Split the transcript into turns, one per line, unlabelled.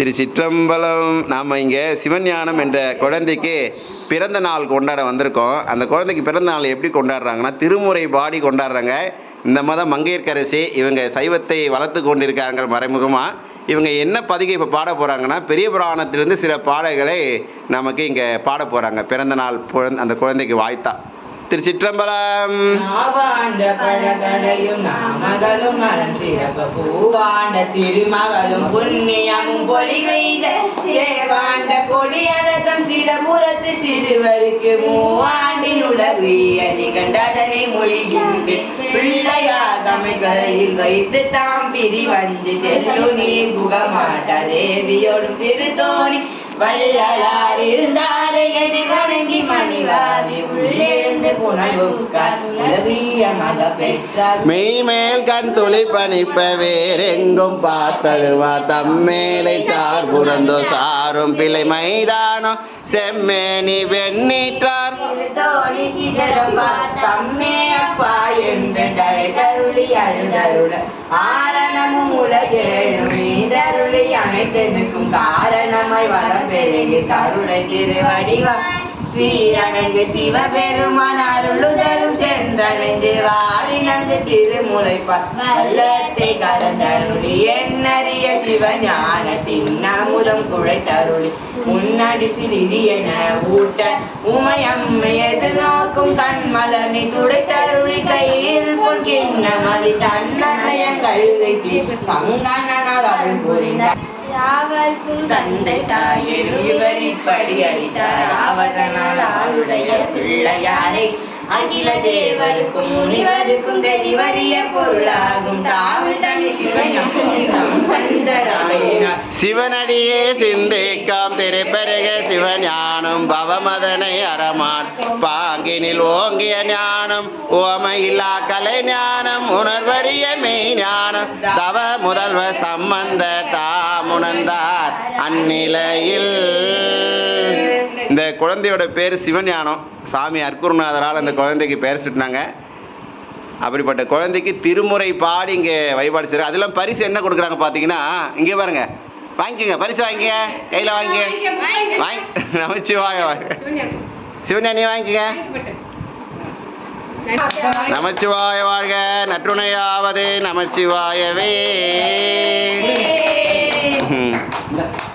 திரு சிற்றம்பலம் நாம் இங்கே சிவஞானம் என்ற குழந்தைக்கு பிறந்த நாள் கொண்டாட வந்திருக்கோம். அந்த குழந்தைக்கு பிறந்த நாள் எப்படி கொண்டாடுறாங்கன்னா திருமுறை பாடி கொண்டாடுறாங்க. இந்த மாதம் மங்கையர்க்கரசி இவங்க சைவத்தை வளர்த்து கொண்டிருக்காங்க மறைமுகமாக இவங்க என்ன பதிகை இப்போ பாட போகிறாங்கன்னா பெரிய புராணத்திலேருந்து சில பாடல்களை நமக்கு இங்கே பாட போகிறாங்க பிறந்த நாள் அந்த குழந்தைக்கு வாய்த்தா. திரு சிற்றம்பலம்
பூவாண்ட திருமகளும் புண்ணியமும் பொலி வைத சேவாண்ட கொடியரதம் சிலபுரத்து சிறுவருக்கு மூவாண்டில் உலகு நிகண்டதனை மொழிகின்றேன் பிள்ளையார் கரையில் வைத்து தாம் பிரி வந்து தெல்லு நீர் புகமாட்ட தேவியோடும் திருத்தோணி வள்ளலார் இருந்தாரை எதிர் வணங்கி மணிவாதி உள்ளெழுந்து புனல்புக்கார் உலவிய மக பெற்றார்.
மெய்மேல் கண் துளி பணிப்ப வேறெங்கும் பார்த்தழுவா தம்மேலை சார் புறந்தோ சாரும் பிள்ளை மைதானம் செம்மேனி வெண்ணீற்றார்.
தோணி சிகரம் தம்மே அப்பா என்று தருளி அழுதருள ஆரணமும் உலகேழும். மீதருளி அனைத்தனுக்கும் காரணமாய் வரம் பெருகி கருணை திருவடிவா. ஸ்ரீரனங்கு சிவபெருமான் அருளுதலும் சென்றணைந்து வாரினங்கு திருமுலைப்பார் வல்லத்தை கலந்தருளி என்னறிய சிவஞானத்தின் அமுதம் குழைத்தருளி. முன்னாடி சிறிது என ஊட்ட உமையம்மை எதிர்நோக்கும் கண்மலனை துடைத்தருளி. கையில் பொன் கிண்ணமலி தன்னயங்கழுதை அருள் புரிந்தார்
யாவர்க்கும்
தந்தை தாயின் இவர் இப்படி அளித்தார். ஆவதனால் அவருடைய பிள்ளையாரை அகில தேவருக்கும் முனிவருக்கும் தெரிவறிய பொருளாகும். தாவில் தனி சிவஞானி சம்பந்தராயினார்.
சிவனடியே சிந்திக்காம் திருப்பெருக சிவஞானம் பவமதனை அறமான். பாங்கினில் ஓங்கிய ஞானம் ஓமையில்லா கலை ஞானம் உணர்வறிய மெய் ஞானம். தவ முதல்வ சம்பந்த தாமுணர்ந்தார் அந்நிலையில் இந்த குழந்தையோட பேர் சிவஞானம். சாமி அற்குருநாதரால் அந்த குழந்தைக்கு பேர் சுட்டினாங்க. அப்படிப்பட்ட குழந்தைக்கு திருமுறை பாடி இங்கே வழிபாடு செய்கிறாங்க அதெல்லாம் பரிசு என்ன கொடுக்குறாங்க பார்த்தீங்கன்னா இங்கே பாருங்க. வாங்கிக்கோங்க. பரிசு வாங்கிக்கங்க. கையில் வாங்கிக்க வாங்கி நமச்சிவாய வாங்க. சிவஞானி வாங்கிக்கங்க. நமச்சிவாய வாழ்க. நற்றுணையாவது நமச்சிவாயவே.